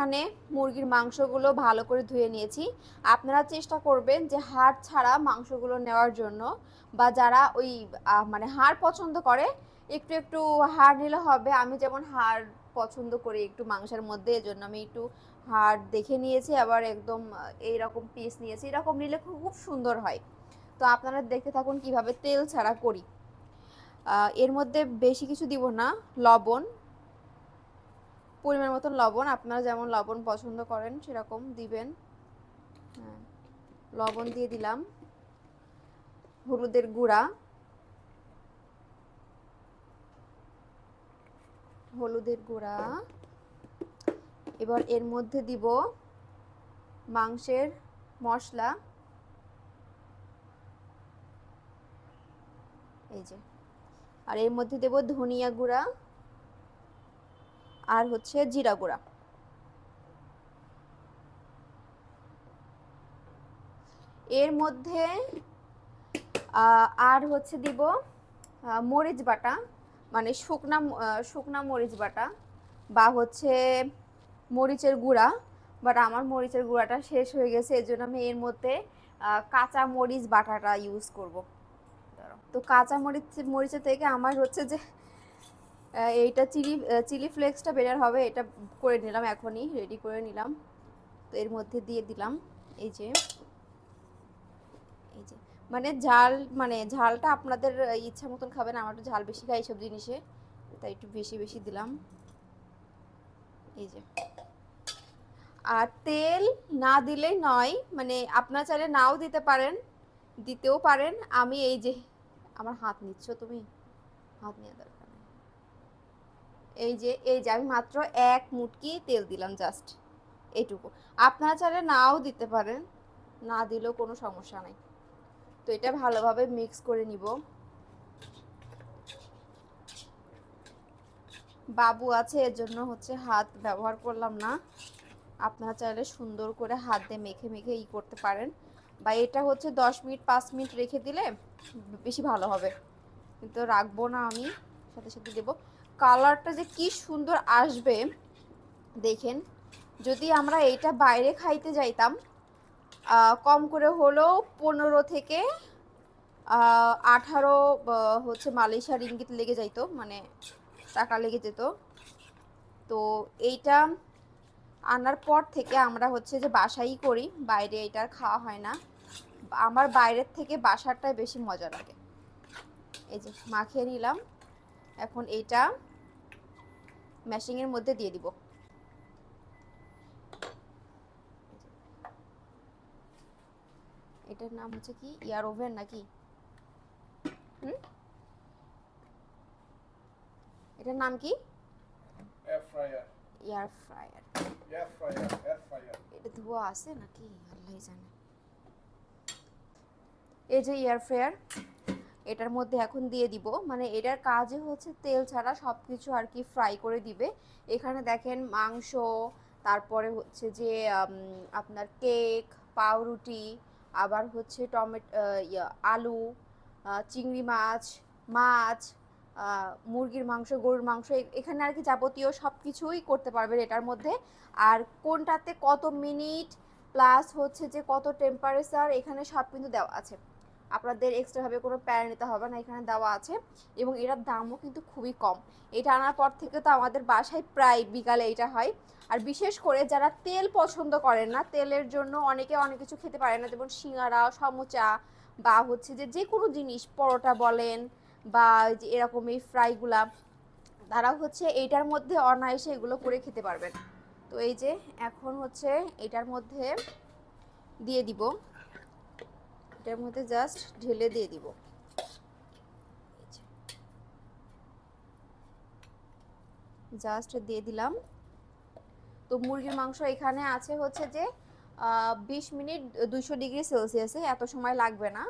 এখানে মুরগির মাংসগুলো ভালো করে ধুয়ে নিয়েছি। আপনারা চেষ্টা করবেন যে হাড় ছাড়া মাংসগুলো নেওয়ার জন্য বা যারা ওই মানে হাড় পছন্দ করে, একটু একটু হাড় নিলে হবে। আমি যেমন হাড় পছন্দ করি একটু মাংসের মধ্যে, এজন্য আমি একটু হাড় দেখে নিয়েছি, আবার একদম এইরকম পিস নিয়েছি। এরকম নিলে খুব সুন্দর হয়। তো আপনারা দেখতে থাকুন কীভাবে তেল ছাড়া করি। এর মধ্যে বেশি কিছু দিব না, লবণ পরিমাণ মতন লবণ, আপনারা যেমন লবণ পছন্দ করেন সেরকম দিবেন। হ্যাঁ লবণ দিয়ে দিলাম। হলুদের গুঁড়া। হলুদের গুঁড়া। এবার এর মধ্যে দিব মাংসের মশলা। এই যে। আর এর মধ্যে দেব ধনিয়া গুঁড়া। আর হচ্ছে জিরা গুঁড়া। এর মধ্যে আর হচ্ছে দিব মরিচ বাটা মানে শুকনা শুকনা মরিচ বাটা বা হচ্ছে মরিচের গুঁড়া বাট আমার মরিচের গুঁড়াটা শেষ হয়ে গেছে এর জন্য আমি এর মধ্যে কাঁচা মরিচ বাটাটা ইউজ করব। তো কাঁচা মরিচ, মরিচের থেকে আমার হচ্ছে যে এইটা চিলি চিলি ফ্লেক্সটা বেটার হবে, এটা করে নিলাম এখনই রেডি করে নিলাম। তো এর মধ্যে দিয়ে দিলাম, এই যে এই যে। মানে ঝাল মানে ঝালটা আপনাদের ইচ্ছা মতন খাবেন, আমার একটু ঝাল বেশি খাই এইসব জিনিসে, তাই একটু বেশি বেশি দিলাম। এই যে। আর তেল না দিলেই নয় মানে আপনার চাইলে নাও দিতে পারেন, দিতেও পারেন। আমি এই যে, আমার হাত নিচ্ছ তুমি? হাত নিয়ে দরকার। এই যে এই যে, আমি মাত্র এক মুটকি তেল দিলাম জাস্ট এইটুকু আপনারা চাইলে নাও দিতে পারেন, না দিলেও কোনো সমস্যা নাই। তো এটা ভালোভাবে মিক্স করে নিব। বাবু আছে, এর জন্য হচ্ছে হাত ব্যবহার করলাম না। আপনারা চাইলে সুন্দর করে হাত দিয়ে মেখে মেখে ই করতে পারেন। বা এটা হচ্ছে দশ মিনিট, পাঁচ মিনিট রেখে দিলে বেশি ভালো হবে। কিন্তু রাখব না আমি, সাথে সাথে দেবো। কালারটা যে কি সুন্দর আসবে, দেখেন, যদি আমরা এইটা বাইরে খাইতে যাইতাম কম করে হলেও পনেরো থেকে আঠারো হচ্ছে মালয়েশিয়ার ইঙ্গিত লেগে যাইতো মানে টাকা লেগে যেত। তো এইটা আনার পর থেকে আমরা হচ্ছে যে বাসাই করি, বাইরে এটা আর খাওয়া হয় না। আমার বাইরের থেকে বাসারটাই বেশি মজা লাগে। এই যে মাখিয়ে নিলাম, এখন এইটা ম্যাশিংয়ের মধ্যে দিয়ে দিব। এটার নাম হচ্ছে কি? ইয়ার ওভেন নাকি? হুম? এটার নাম কি. Air fryer Air fryer. Air fryer. এটা ধোয়া আছে নাকি? আল্লাহ জানে। এই যে এয়ার ফ্রায়ার এটার মধ্যে এখন দিয়ে দিব। মানে এটার কাজই হচ্ছে তেল ছাড়া সব কিছু আর কি ফ্রাই করে দিবে। এখানে দেখেন মাংস, তারপরে হচ্ছে যে আপনার কেক পাউরুটি, আবার হচ্ছে টমেটো আলু চিংড়ি মাছ মাছ মুরগির মাংস, গরুর মাংস এখানে আর কি যাবতীয় সব কিছুই করতে পারবেন এটার মধ্যে। আর কোনটাতে কত মিনিট, প্লাস হচ্ছে যে কত টেম্পারেচার এখানে সব কিন্তু দেওয়া আছে। আপনাদের এক্সট্রাভাবে কোনো প্যারা নিতে হবে না, এখানে দেওয়া আছে। এবং এটার দামও কিন্তু খুবই কম। এটা আনার পর থেকে তো আমাদের বাসায় প্রায় বিকালে এটা হয়। আর বিশেষ করে যারা তেল পছন্দ করেন না, তেলের জন্য অনেকে অনেক কিছু খেতে পারে না। যেমন সিঙ্গারা, সমোচা বা হচ্ছে যে যে কোনো জিনিস, পরোটা বলেন বা এরকম এই ফ্রাইগুলা তারা হচ্ছে এইটার মধ্যে অনায়াসে এগুলো করে খেতে পারবেন। তো এই যে এখন হচ্ছে এটার মধ্যে দিয়ে দিব। এটার মধ্যে জাস্ট ঢেলে দিয়ে দিব। জাস্ট দিয়ে দিলাম। তো মুরগির মাংস এখানে আছে হচ্ছে যে বিশ মিনিট দুইশো ডিগ্রি সেলসিয়াসে, এত সময় লাগবে না।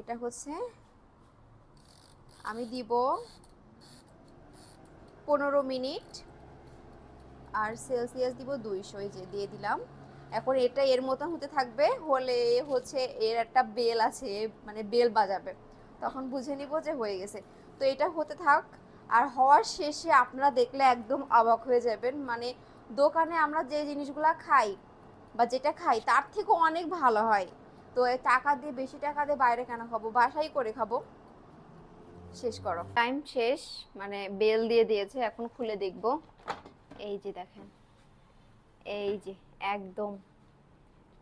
এটা হচ্ছে, আমি দিব পনেরো মিনিট, আর সেলসিয়াস দিব দুইশো যে দিয়ে দিলাম। এখন এটা এর মতন হতে থাকবে, হলে হচ্ছে এর একটা বেল আছে মানে বেল বাজাবে। তখন বুঝে নিব যে হয়ে গেছে। তো এটা হতে থাক, আর হওয়ার শেষে আপনারা দেখলে একদম অবাক হয়ে যাবেন। মানে দোকানে আমরা যে জিনিসগুলো খাই, বা যেটা খাই, তার থেকে অনেক ভালো হয়। তো টাকা দিয়ে, বেশি টাকা দিয়ে বাইরে কেন খাব? বাসাই করে খাব। শেষ করো। টাইম শেষ মানে বেল দিয়ে দিয়েছে, এখন খুলে দেখব। এই যে দেখেন, এই যে। একদম।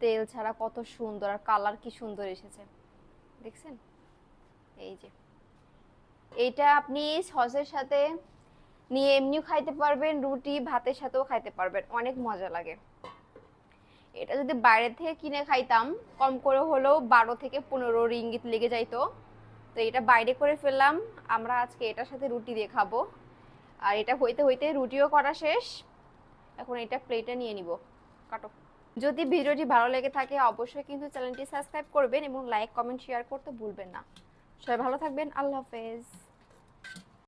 তেল ছাড়া কত সুন্দর আর কালার কি সুন্দর এসেছে। দেখছেন? এই যে। এইটা আপনি সসের সাথে নিয়ে এমনিও খাইতে পারবেন, রুটি, ভাতের সাথেও খাইতে পারবেন। অনেক মজা লাগে। এটা যদি বাইরে থেকে কিনে খাইতাম, কম করে হলেও বারো থেকে পনেরো রিঙ্গিত লেগে যাইতো। তো এটা বাইরে করে ফেললাম। আমরা আজকে এটার সাথে রুটি দিয়ে খাব। আর এটা হইতে হইতে রুটিও করা শেষ। এখন এটা প্লেটে নিয়ে নিব। কাটো। যদি ভিডিওটি ভালো লেগে থাকে, অবশ্যই কিন্তু চ্যানেলটি সাবস্ক্রাইব করবেন এবং লাইক, কমেন্ট, শেয়ার করতে ভুলবেন না। সবাই ভালো থাকবেন। আল্লাহ হাফেজ।